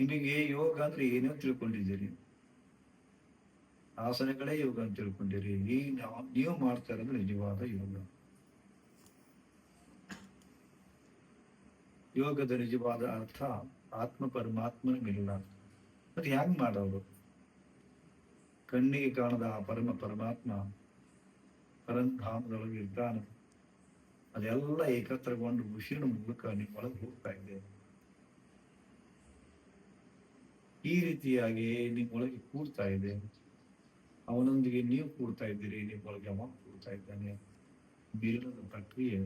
ನಿಮಗೆ ಯೋಗ ಅಂದ್ರೆ ಏನೋ ತಿಳ್ಕೊಂಡಿದ್ದೀರಿ? ಆಸನಗಳೇ ಯೋಗ ಅಂತ ತಿಳ್ಕೊಂಡಿರಿ. ಈ ನೀವು ಮಾಡ್ತಾ ಇರೋದು ನಿಜವಾದ ಯೋಗ. ಯೋಗದ ನಿಜವಾದ ಅರ್ಥ ಆತ್ಮ ಪರಮಾತ್ಮನ ಮಿಲನ ಅದು ಹ್ಯಾಂಗ್ ಮಾಡೋದು? ಕಣ್ಣಿಗೆ ಕಾಣದ ಆ ಪರಮ ಪರಮಾತ್ಮ ಪರಂಧಾಮದೊಳಗೆ ಇದ್ದಾನೆ. ಅದೆಲ್ಲ ಏಕತ್ರಗೊಂಡು ಉಸಿರಿನ ಮೂಲಕ ನಿಮ್ಮೊಳಗೆ ಹೋಗ್ತಾ ಇದೆ ಈ ರೀತಿಯಾಗಿ ನಿಮ್ಮೊಳಗೆ ಕೂಡ್ತಾ ಇದೆ. ಅವನೊಂದಿಗೆ ನೀವು ಕೂಡ್ತಾ ಇದ್ದೀರಿ ನಿಮ್ಮೊಳಗೆ ಅವ ಕೂಡ್ತಾ ಇದ್ದಾನೆ. ಬೀಳದ ಪ್ರಕ್ರಿಯೆ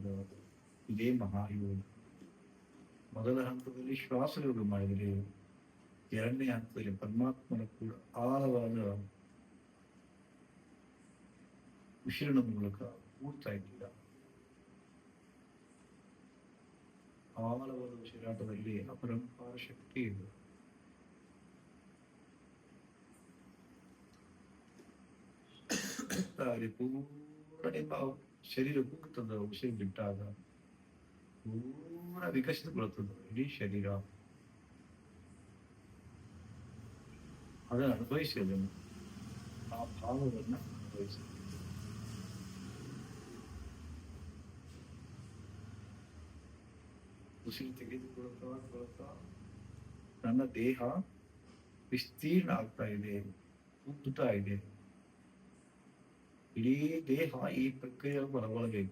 ಇದೇ ಮಹಾಯೋಗ. ಮೊದಲ ಹಂತದಲ್ಲಿ ಶ್ವಾಸ ಯೋಗ ಮಾಡಿದ್ರಿ ಎರಡನೇ ಹಂತದಲ್ಲಿ ಪರಮಾತ್ಮನ ಕೂಡ ಆಳವಾದ ಉಸಿರಿನ ಮೂಲಕ ಕೂಡ್ತಾ ಇದ್ದೀರ. ಆಳವಾದ ಉಸಿರಾಟದಲ್ಲಿ ಅಪರಂಪಾರ ಶಕ್ತಿ ಇದೆ. ಅಲ್ಲಿ ಪೂರ್ಣ ನಿಮ್ಮ ಶರೀರ ಕೂಗ್ತದ ಉಸಿರು ಬಿಟ್ಟಾಗ ಪೂರ್ಣ ವಿಕಸಿತಗೊಳ್ಳುತ್ತದೆ ಇಡೀ ಶರೀರ. ಅದನ್ನು ಅನುಭವಿಸಿದನು ಆ ಭಾವವನ್ನ ಅನುಭವಿಸಿದ ಉಸಿರು ತೆಗೆದುಕೊಳ್ತಾ ಕೊಳ್ತಾ ನನ್ನ ದೇಹ ವಿಸ್ತೀರ್ಣ ಆಗ್ತಾ ಇದೆ ಉಬ್ಬುತ್ತಾ ಇದೆ. ಇಡೀ ದೇಹ ಈ ಪ್ರಕ್ರಿಯೆ ಒಳಗೊಳಗೆ